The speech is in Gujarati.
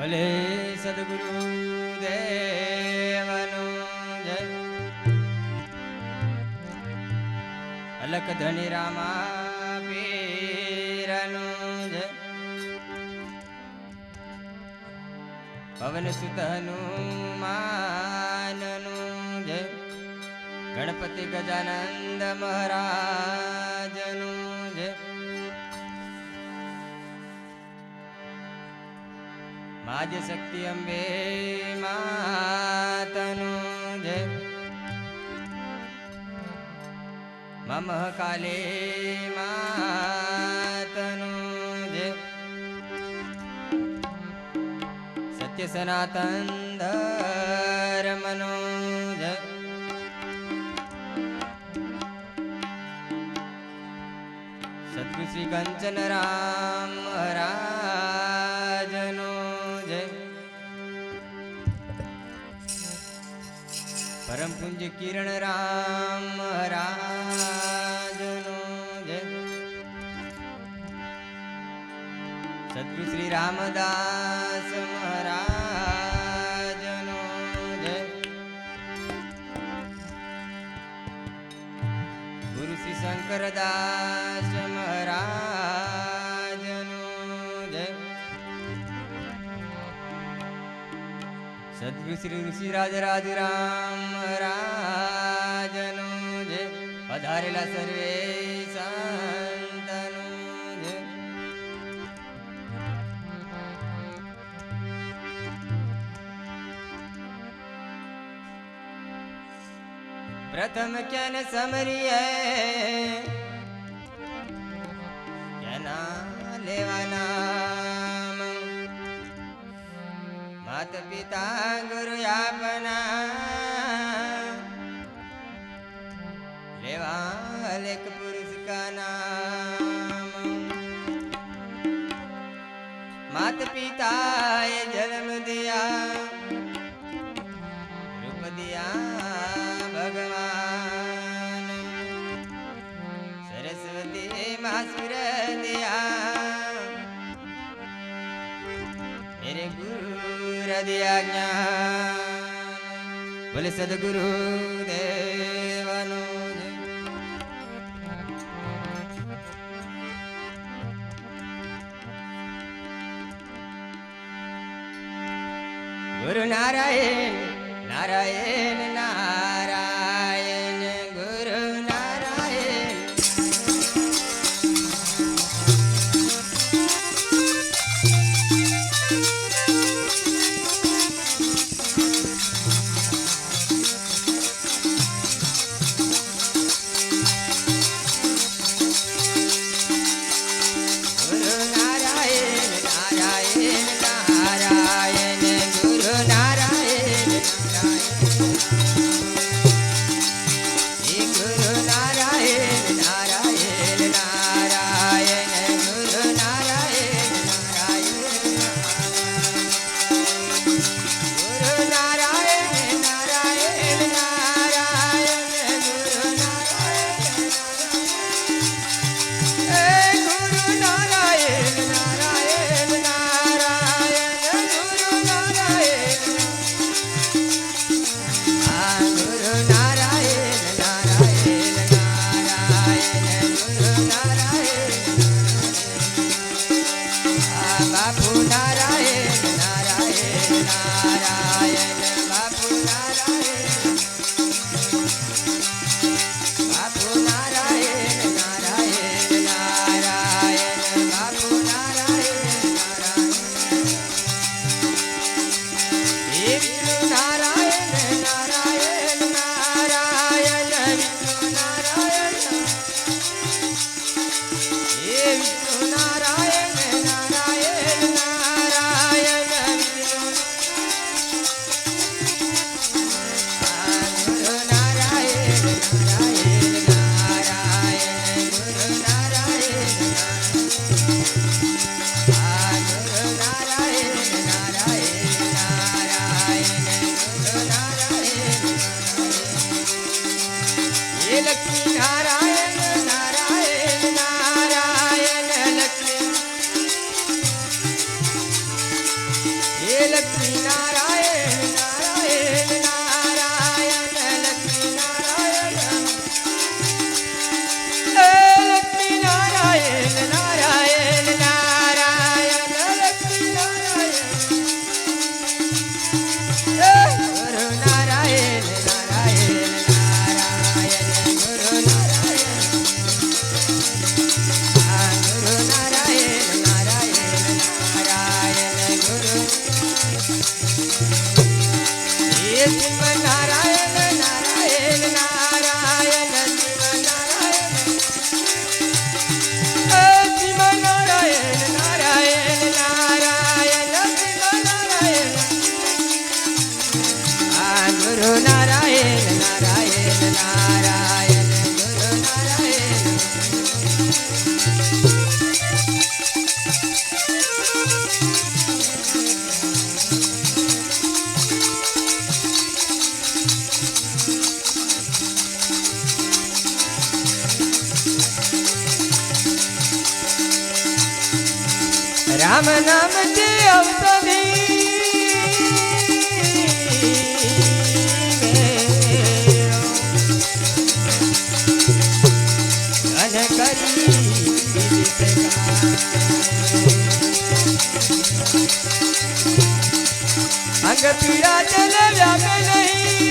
ભલે સદગુરુ દેવનું જય. અલક ધણી રામા પીરનું જય. પવન સુત હનુમાનનું જય. ગણપતિ ગજાનંદ મહારાજનું माद्यशक्ति अम्बे मातनोज मम काले मातनोज कञ्चन राम श्रीकञ्चनरामरा પરમ પૂજ્ય કિરણ રામ રાજનો જય. સદગુરુ શ્રી રામદાસ મહારાજનો જય. ગુરુ શ્રી શંકરદાસ મહારાજનો શ્રી ઋષિરાજ રાજરામ મહારાજનો જે પધારેલા સર્વે સંતનો જય પ્રથમ ક્યાં સમરીએ? ક્યાંના લેવાના? માત પિતા ગુરુ આપના લેવા અલેક પુરુષ કા નામ. માત પિતા એ જન્મ દિયા. રૂપ દિયા ભગવાન. સરસ્વતી માસુર गुरु दिया ज्ञान बोले सदगुरु देवनो गुरु नारायण नारायण नारायण આ બાપુ નારાયણ નારાયણ Sarah. રામ નામ જે ઔષધિ અંગ પીડા ચલે વ્યાપે નહીં.